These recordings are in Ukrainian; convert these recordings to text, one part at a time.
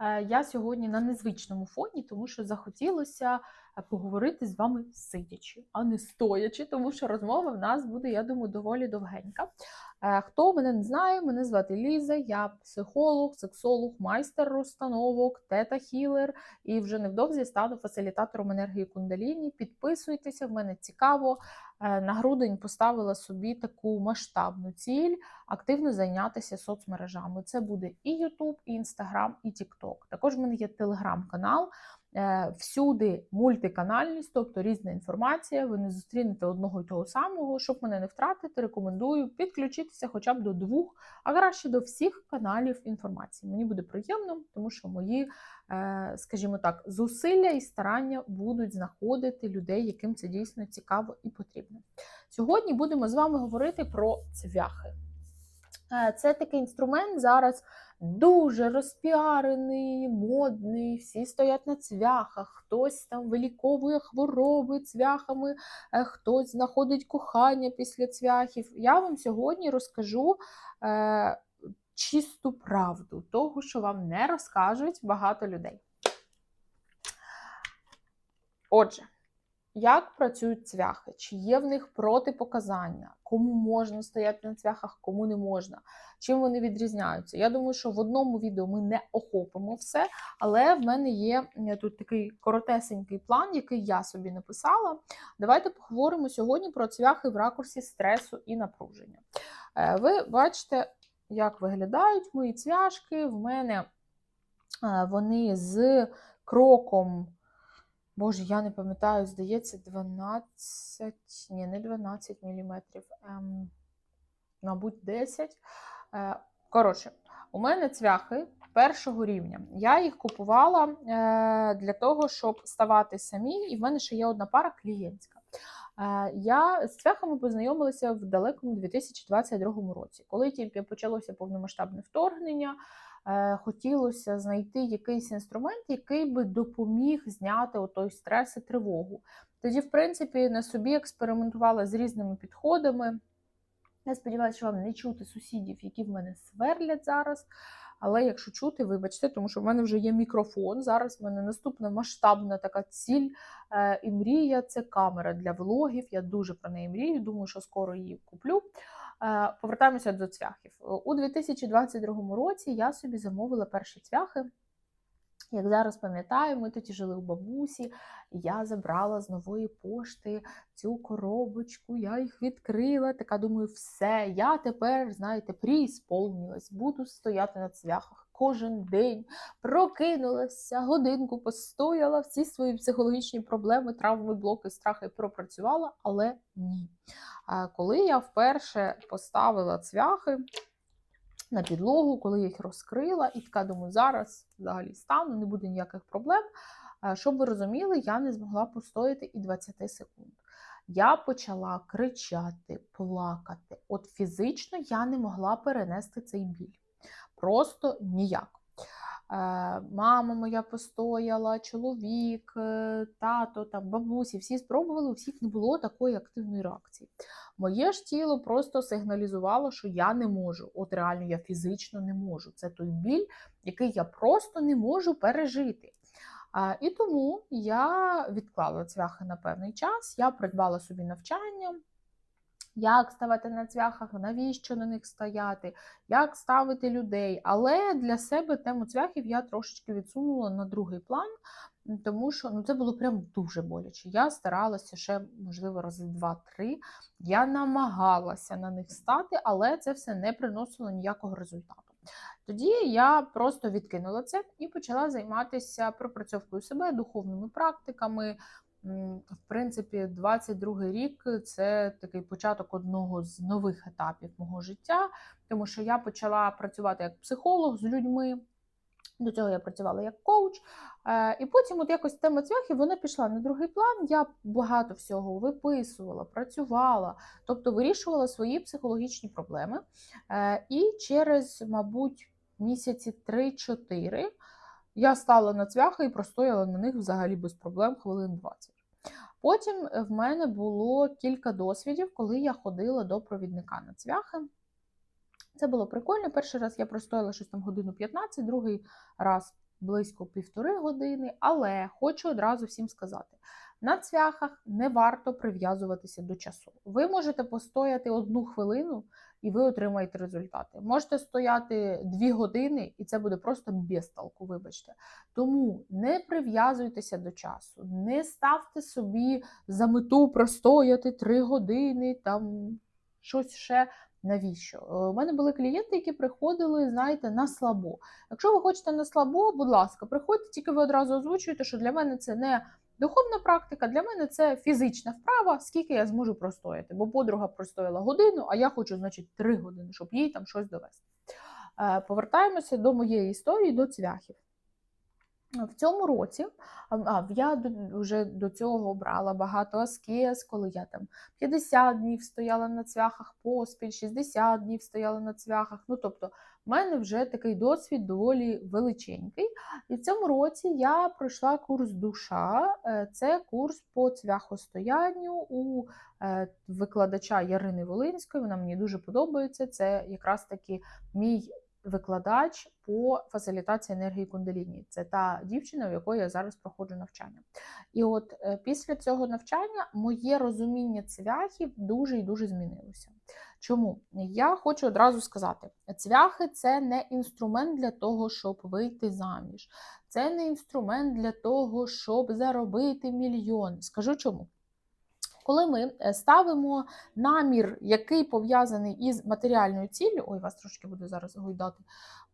Е, Я сьогодні на незвичному фоні, тому що захотілося е, поговорити з вами сидячи, а не стоячи, тому що розмова в нас буде, я думаю, доволі довгенька. Е, Хто мене не знає, мене звати Ліза, я психолог, сексолог, майстер розстановок, тета-хілер і вже невдовзі стану фасилітатором енергії кундаліні. Підписуйтеся, в мене цікаво. Е, На грудень поставила собі таку масштабну ціль активно зайнятися соцмережами. Це буде і YouTube, і Instagram, і TikTok. Також в мене є телеграм-канал. Е, Всюди мультиканальність, тобто різна інформація. Ви не зустрінете одного й того самого. Щоб мене не втратити, рекомендую підключитися хоча б до двох, а краще до всіх каналів інформації. Мені буде приємно, тому що мої, е, скажімо так, зусилля і старання будуть знаходити людей, яким це дійсно цікаво і потрібно. Сьогодні будемо з вами говорити про цвяхи. Е, Це такий інструмент зараз дуже розпіарений, модний, всі стоять на цвяхах, хтось там виліковує хвороби цвяхами, е, хтось знаходить кохання після цвяхів. Я вам сьогодні розкажу е, чисту правду, того, що вам не розкажуть багато людей. Отже, як працюють цвяхи? Чи є в них протипоказання? Кому можна стояти на цвяхах, кому не можна? Чим вони відрізняються? Я думаю, що в одному відео ми не охопимо все, але в мене є тут такий коротесенький план, який я собі написала. Давайте поговоримо сьогодні про цвяхи в ракурсі стресу і напруження. Е, Ви бачите, як виглядають мої цвяшки. В мене е, вони з кроком. Боже, я не пам'ятаю, здається, 12, ні, не 12 мм, ем, мабуть, 10. Е, коротше, у мене цвяхи першого рівня. Я їх купувала е, для того, щоб ставати самі, і в мене ще є одна пара клієнтська. Е, я з цвяхами познайомилася в далекому 2022 році, коли тільки почалося повномасштабне вторгнення. Е, хотілося знайти якийсь інструмент, який би допоміг зняти отой стрес і тривогу. Тоді, в принципі, на собі експериментувала з різними підходами. Я сподіваюся, що вам не чути сусідів, які в мене сверлять зараз. Але якщо чути, вибачте, тому що в мене вже є мікрофон. Зараз в мене наступна масштабна така ціль е, і мрія це камера для влогів. Я дуже про неї мрію. Думаю, що скоро її куплю. Е, Повертаємося до цвяхів. У 2022 році я собі замовила перші цвяхи. Як зараз пам'ятаю, ми тоді жили у бабусі, я забрала з нової пошти цю коробочку, я їх відкрила. Така думаю, все, я тепер, знаєте, присповнилась, буду стояти на цвяхах кожен день. Прокинулася, годинку постояла, всі свої психологічні проблеми, травми, блоки, страхи пропрацювала, але ні. Коли я вперше поставила цвяхи на підлогу, коли я їх розкрила, і така думаю, зараз взагалі стану, не буде ніяких проблем. Щоб ви розуміли, я не змогла постояти і 20 секунд. Я почала кричати, плакати. От фізично я не могла перенести цей біль. Просто ніяк. Е, Мама моя постояла, чоловік, е, тато, там, бабусі, всі спробували, у всіх не було такої активної реакції. Моє ж тіло просто сигналізувало, що я не можу. От реально я фізично не можу. Це той біль, який я просто не можу пережити. А, І тому я відклала цвяхи на певний час, я придбала собі навчання. Як ставати на цвяхах, навіщо на них стояти, як ставити людей. Але для себе тему цвяхів я трошечки відсунула на другий план, тому що ну, це було прям дуже боляче. Я старалася ще, можливо, рази два-три. Я намагалася на них стати, але це все не приносило ніякого результату. Тоді я просто відкинула це і почала займатися пропрацьовкою себе, духовними практиками. В принципі, 22 рік це такий початок одного з нових етапів мого життя, тому що я почала працювати як психолог з людьми. До цього я працювала як коуч. Е, І потім, от якось тема цвяхів, вона пішла на другий план. Я багато всього виписувала, працювала, тобто вирішувала свої психологічні проблеми. Е, І через, мабуть, місяці 3-4 я стала на цвяхи і простояла на них взагалі без проблем хвилин 20. Потім в мене було кілька досвідів, коли я ходила до провідника на цвяхи. Це було прикольно. Перший раз я простояла щось там годину 15, другий раз близько півтори години, але хочу одразу всім сказати: на цвяхах не варто прив'язуватися до часу. Ви можете постояти одну хвилину і ви отримаєте результати. Можете стояти дві години, і це буде просто безталку, вибачте. Тому не прив'язуйтеся до часу, не ставте собі за мету простояти три години, там щось ще. Навіщо? Е, У мене були клієнти, які приходили, знаєте, на слабо. Якщо ви хочете на слабо, будь ласка, приходьте, тільки ви одразу озвучуєте, що для мене це не духовна практика, для мене це фізична вправа, скільки я зможу простояти. Бо подруга простояла годину, а я хочу, значить, три години, щоб їй там щось довести. Е, Повертаємося до моєї історії, до цвяхів. В цьому році а, я вже до цього брала багато аскез, коли я там 50 днів стояла на цвяхах поспіль, 60 днів стояла на цвяхах. Ну, тобто, в мене вже такий досвід доволі величенький. І в цьому році я пройшла курс душа. Е, Це курс по цвяхостоянню у е, викладача Ярини Волинської. Вона мені дуже подобається. Це якраз таки мій викладач по фасилітації енергії кундаліні. Це та дівчина, в якої я зараз проходжу навчання. І от е, після цього навчання моє розуміння цвяхів дуже і дуже змінилося. Чому? Я хочу одразу сказати: цвяхи це не інструмент для того, щоб вийти заміж. Це не інструмент для того, щоб заробити мільйон. Скажу чому. Коли ми е, ставимо намір, який пов'язаний із матеріальною ціллю, ой, вас трошки буде зараз гойдати,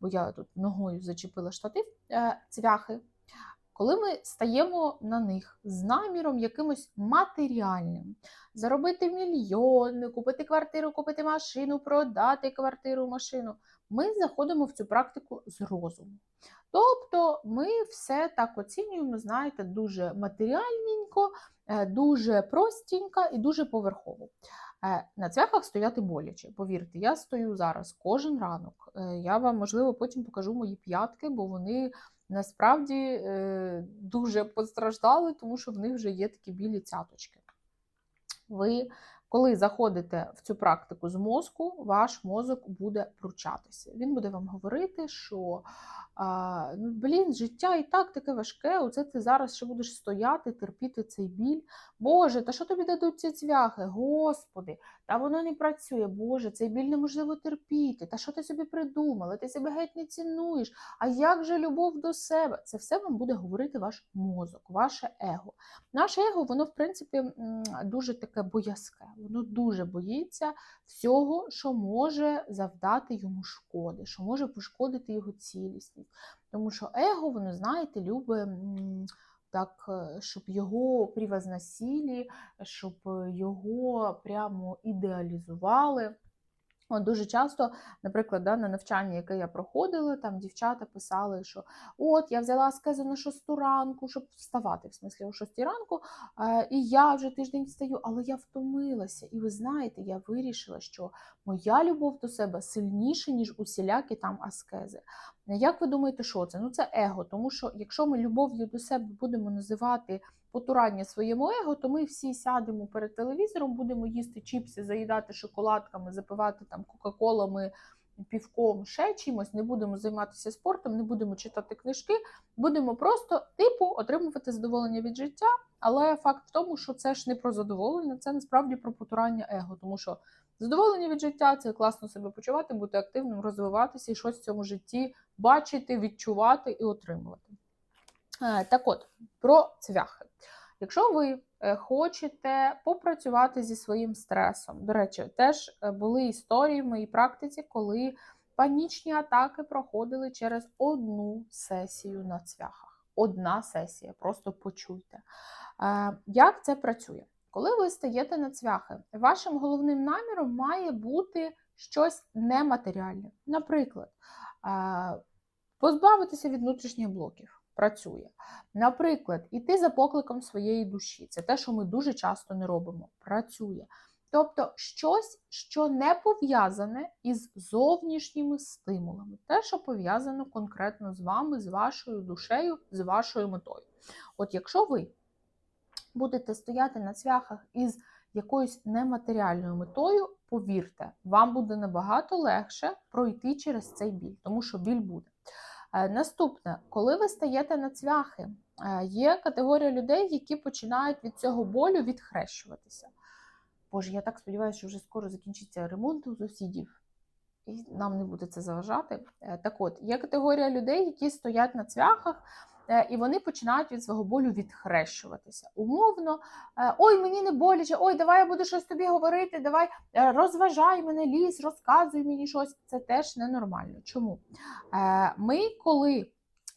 бо я тут ногою зачепила штатив, е, цвяхи. Коли ми стаємо на них з наміром якимось матеріальним, заробити мільйон, купити квартиру, купити машину, продати квартиру, машину, ми заходимо в цю практику з розуму. Тобто ми все так оцінюємо, знаєте, дуже матеріальненько, е, дуже простенько і дуже поверхово. Е, На цвяхах стояти боляче. Повірте, я стою зараз кожен ранок. Е, Я вам, можливо, потім покажу мої п'ятки, бо вони насправді е, дуже постраждали, тому що в них вже є такі білі цяточки. Ви, коли заходите в цю практику з мозку, ваш мозок буде пручатися. Він буде вам говорити, що ну, блін, життя і так таке важке. Оце ти зараз ще будеш стояти, терпіти цей біль. Боже, та що тобі дадуть ці цвяхи? Господи, та воно не працює. Боже, цей біль неможливо терпіти. Та що ти собі придумала? Ти себе геть не цінуєш. А як же любов до себе? Це все вам буде говорити ваш мозок, ваше его. Наше его, воно, в принципі, дуже таке боязке. Воно дуже боїться всього, що може завдати йому шкоди, що може пошкодити його цілісність. Тому що его, воно, знаєте, любить. Так, е, щоб його превозносили, щоб його прямо ідеалізували. От дуже часто, наприклад, да, на навчанні, яке я проходила, там дівчата писали, що от я взяла аскезу на шосту ранку, щоб вставати, в смислі, о шостій ранку, е, і я вже тиждень встаю, але я втомилася. І ви знаєте, я вирішила, що моя любов до себе сильніша, ніж усілякі там аскези. Як ви думаєте, що це? Ну це его, тому що якщо ми любов'ю до себе будемо називати потурання своєму его, то ми всі сядемо перед телевізором, будемо їсти чіпси, заїдати шоколадками, запивати там кока-колами, півком, ще чимось, не будемо займатися спортом, не будемо читати книжки, будемо просто типу отримувати задоволення від життя. Але факт в тому, що це ж не про задоволення, це насправді про потурання его, тому що задоволення від життя це класно себе почувати, бути активним, розвиватися і щось в цьому житті бачити, відчувати і отримувати. Е, Так от, про цвяхи. Якщо ви е, хочете попрацювати зі своїм стресом, до речі, теж е, були історії в моїй практиці, коли панічні атаки проходили через одну сесію на цвяхах. Одна сесія, просто почуйте. Як це працює? Коли ви стаєте на цвяхи, вашим головним наміром має бути щось нематеріальне. Наприклад, позбавитися від внутрішніх блоків. Працює. Наприклад, іти за покликом своєї душі. Це те, що ми дуже часто не робимо. Працює. Тобто щось, що не пов'язане із зовнішніми стимулами, те, що пов'язано конкретно з вами, з вашою душею, з вашою метою. От якщо ви будете стояти на цвяхах із якоюсь нематеріальною метою, повірте, вам буде набагато легше пройти через цей біль, тому що біль буде. Е, Наступне, коли ви стаєте на цвяхи, е, є категорія людей, які починають від цього болю відхрещуватися. Боже, я так сподіваюся, що вже скоро закінчиться ремонт у сусідів, і нам не буде це заважати. Е, Так от, є категорія людей, які стоять на цвяхах, і вони починають від свого болю відхрещуватися. Умовно, е, ой, мені не боляче, ой, давай я буду щось тобі говорити, давай е, розважай мене, лізь, розказуй мені щось. Це теж ненормально. Чому? Е, Ми, коли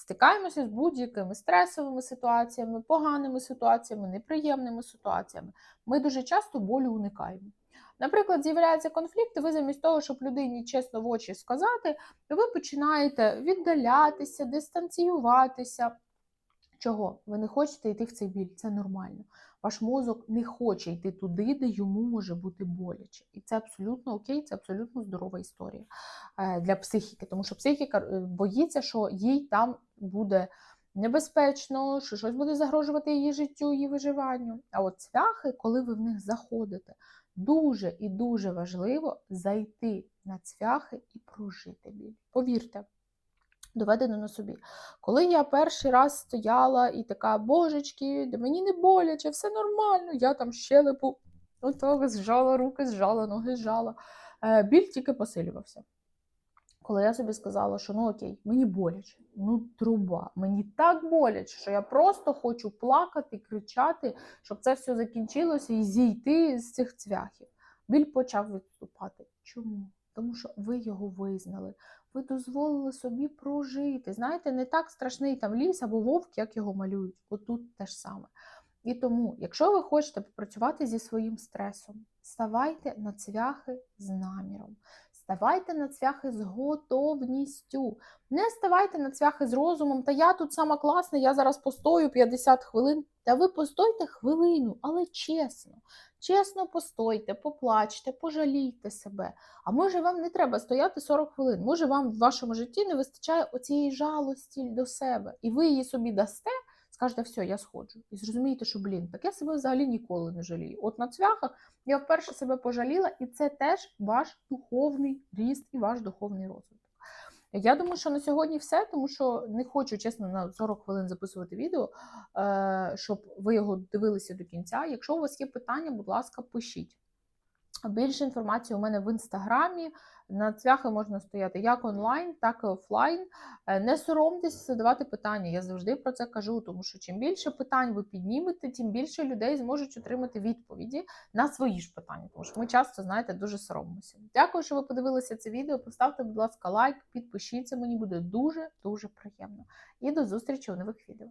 стикаємося з будь-якими стресовими ситуаціями, поганими ситуаціями, неприємними ситуаціями, ми дуже часто болю уникаємо. Наприклад, з'являється конфлікт, ви замість того, щоб людині чесно в очі сказати, ви починаєте віддалятися, дистанціюватися. Чого? Ви не хочете йти в цей біль, це нормально. Ваш мозок не хоче йти туди, де йому може бути боляче. І це абсолютно окей, це абсолютно здорова історія е, для психіки, тому що психіка е, боїться, що їй там буде небезпечно, що щось буде загрожувати її життю, її виживанню. А от цвяхи, коли ви в них заходите, дуже і дуже важливо зайти на цвяхи і прожити біль. Повірте. Доведено на собі. Коли я перший раз стояла і така, божечки, да мені не боляче, все нормально, я там щелепу отого зжала руки, зжала, ноги зжала. Е, біль тільки посилювався. Коли я собі сказала, що ну окей, мені боляче, ну труба, мені так боляче, що я просто хочу плакати, кричати, щоб це все закінчилося і зійти з цих цвяхів. Біль почав відступати. Чому? Тому що ви його визнали, ви дозволили собі прожити. Знаєте, не так страшний там ліс або вовк, як його малюють. Отут те ж саме. І тому, якщо ви хочете попрацювати зі своїм стресом, ставайте на цвяхи з наміром. Ставайте на цвяхи з готовністю. Не ставайте на цвяхи з розумом, та я тут сама класна, я зараз постою 50 хвилин. Та ви постойте хвилину, але чесно. Чесно постойте, поплачте, пожалійте себе. А може вам не треба стояти 40 хвилин, може вам в вашому житті не вистачає оцієї жалості до себе, і ви її собі дасте, скажете, все, я сходжу. І зрозумієте, що, блін, так я себе взагалі ніколи не жалію. От на цвяхах я вперше себе пожаліла, і це теж ваш духовний ріст і ваш духовний розвиток. Я думаю, що на сьогодні все, тому що не хочу, чесно, на 40 хвилин записувати відео, е, щоб ви його дивилися до кінця. Якщо у вас є питання, будь ласка, пишіть. Більше інформації у мене в інстаграмі. На цвяхи можна стояти як онлайн, так і офлайн. Е, Не соромтесь задавати питання. Я завжди про це кажу, тому що чим більше питань ви піднімете, тим більше людей зможуть отримати відповіді на свої ж питання. Тому що ми часто, знаєте, дуже соромимося. Дякую, що ви подивилися це відео. Поставте, будь ласка, лайк, підпишіться. Мені буде дуже дуже приємно. І до зустрічі у нових відео.